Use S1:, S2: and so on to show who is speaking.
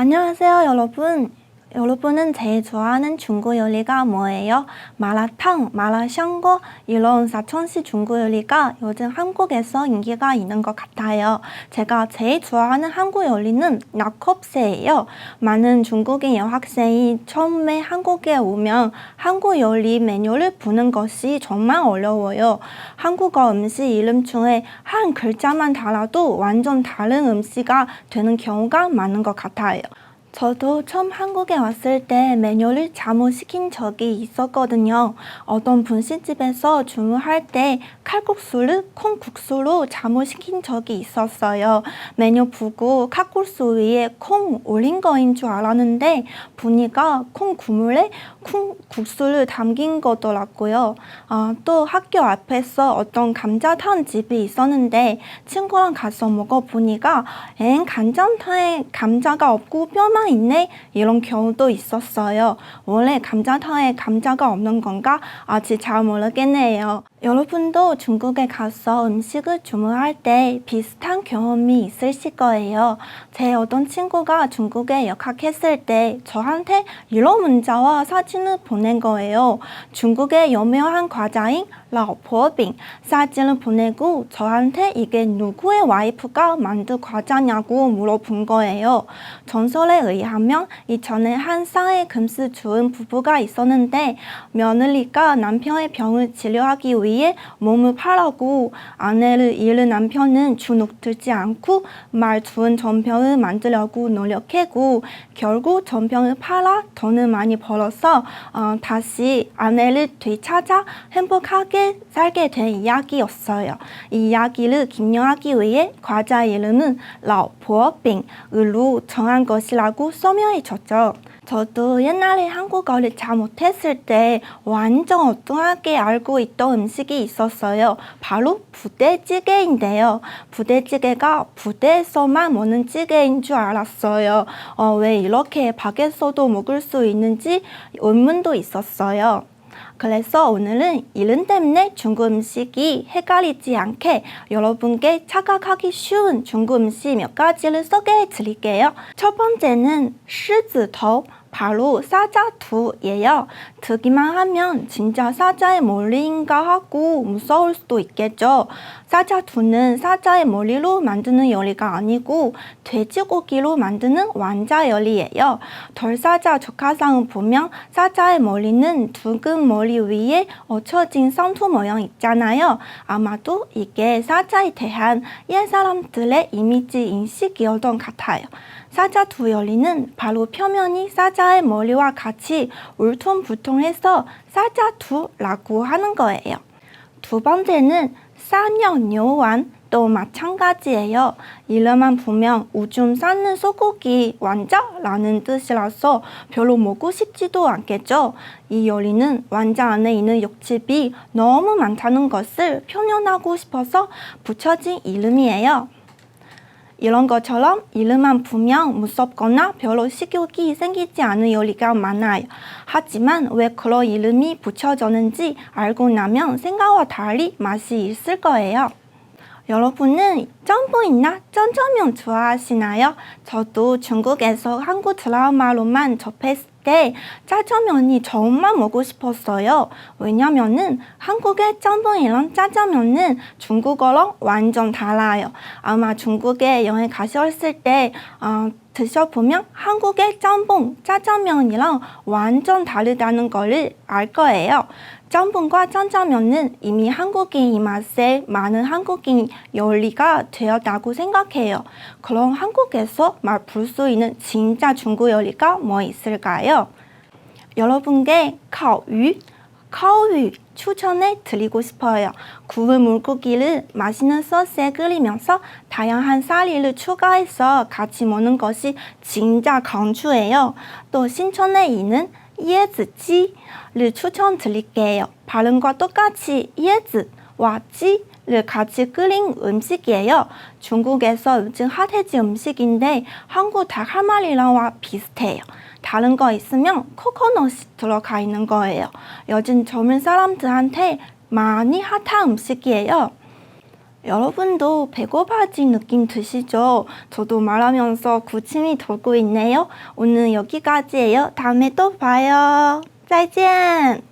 S1: 안녕하세요, 여러분. 여러분은 제일 좋아하는 중국 요리가 뭐예요? 마라탕, 마라샹궈 이런 사천시 중국 요리가 요즘 한국에서 인기가 있는 것 같아요. 제가 제일 좋아하는 한국 요리는 낙컵새예요. 많은 중국인 여학생이 처음에 한국에 오면 한국 요리 메뉴를 보는 것이 정말 어려워요. 한국어 음식 이름 중에 한 글자만 달아도 완전 다른 음식이 되는 경우가 많은 것 같아요. 저도 처음 한국에 왔을 때 메뉴를 잘못 시킨 적이 있었거든요. 어떤 분식집에서 주문할 때 칼국수를 콩국수로 잘못 시킨 적이 있었어요. 메뉴 보고 칼국수 위에 콩 올린 거인 줄 알았는데 보니까 콩 국물에 콩국수를 담긴 거더라고요. 아, 또 학교 앞에서 어떤 감자탕 집이 있었는데 친구랑 가서 먹어보니까 엥 감자탕에 감자가 없고 뼈만 있네 이런 경우도 있었어요. 원래 감자탕에 감자가 없는 건가 아직 잘 모르겠네요. 여러분도 중국에 가서 음식을 주문할 때 비슷한 경험이 있으실 거예요. 제 어떤 친구가 중국에 역학했을 때 저한테 이런 문자와 사진을 보낸 거예요. 중국의 유명한 과자인 라오포빙 사진을 보내고 저한테 이게 누구의 와이프가 만든 과자냐고 물어본 거예요. 전설에 의하면 이전에 한 쌍의 금스 주은 부부가 있었는데 며느리가 남편의 병을 치료하기 위해 몸을 팔라고 아내를 잃은 남편은 주눅 들지 않고 말 좋은 전병을 만들려고 노력했고 결국 전병을 팔아 돈을 많이 벌어서 어, 다시 아내를 되찾아 행복하게 살게 된 이야기였어요. 이 이야기를 김명하기 위해 과자 이름은 라오포빙으로 정한 것이라고 설명해줬죠. 저도 옛날에 한국어를 잘 못했을 때 완전 엉뚱하게 알고 있던 음식이 있었어요. 바로 부대찌개인데요. 부대찌개가 부대에서만 먹는 찌개인 줄 알았어요. 어, 왜 이렇게 밖에서도 먹을 수 있는지 의문도 있었어요. 그래서 오늘은 이름 때문에 중국 음식이 헷갈리지 않게 여러분께 착각하기 쉬운 중국 음식 몇 가지를 소개해 드릴게요. 첫 번째는 시즈토 바로 사자두예요. 듣기만 하면 진짜 사자의 머리인가 하고 무서울 수도 있겠죠. 사자두는 사자의 머리로 만드는 요리가 아니고 돼지고기로 만드는 완자 요리예요. 덜사자 조카상을 보면 사자의 머리는 둥근 머리 위에 얹혀진 선투 모양 있잖아요. 아마도 이게 사자에 대한 옛 사람들의 이미지 인식이었던 것 같아요. 사자 두 열리는 바로 표면이 사자의 머리와 같이 울퉁불퉁해서 사자 두라고 하는 거예요. 두 번째는 사녀녀완 또 마찬가지예요. 이름만 보면 오줌 싸는 소고기 완자라는 뜻이라서 별로 먹고 싶지도 않겠죠. 이 요리는 완자 안에 있는 육즙이 너무 많다는 것을 표현하고 싶어서 붙여진 이름이에요. 이런 것처럼 이름만 보면 무섭거나 별로 식욕이 생기지 않은 요리가 많아요. 하지만 왜 그런 이름이 붙여졌는지 알고 나면 생각과 달리 맛이 있을 거예요. 여러분은 짬뽕이나 짠짜면 좋아하시나요? 저도 중국에서 한국 드라마로만 접했을 때 짜장면이 정말 먹고 싶었어요. 왜냐면은 한국의 짬뽕이랑 짜장면은 중국어랑 완전 달라요. 아마 중국에 여행 가셨을 때 어, 드셔보면 한국의 짬뽕, 짜장면이랑 완전 다르다는 것을 알 거예요. 짬뽕과 짜장면은 이미 한국인 입맛에 많은 한국인 요리가 되었다고 생각해요. 그럼 한국에서 맛볼 수 있는 진짜 중국 요리가 뭐 있을까요? 여러분께 카오유, 카오유 추천해 드리고 싶어요. 구운 물고기를 맛있는 소스에 끓이면서 다양한 쌀리를 추가해서 같이 먹는 것이 진짜 강추해요. 또 신촌에 있는 예즈찌를 추천드릴게요. 발음과 똑같이 예즈와 찌를 같이 끓인 음식이에요. 중국에서 요즘 핫해진 음식인데 한국 닭 한 마리랑 비슷해요. 다른 거 있으면 코코넛이 들어가 있는 거예요. 요즘 젊은 사람들한테 많이 핫한 음식이에요. 여러분도 배고파진 느낌 드시죠? 저도 말하면서 구침이 돌고 있네요. 오늘 여기까지예요. 다음에 또 봐요. 再见.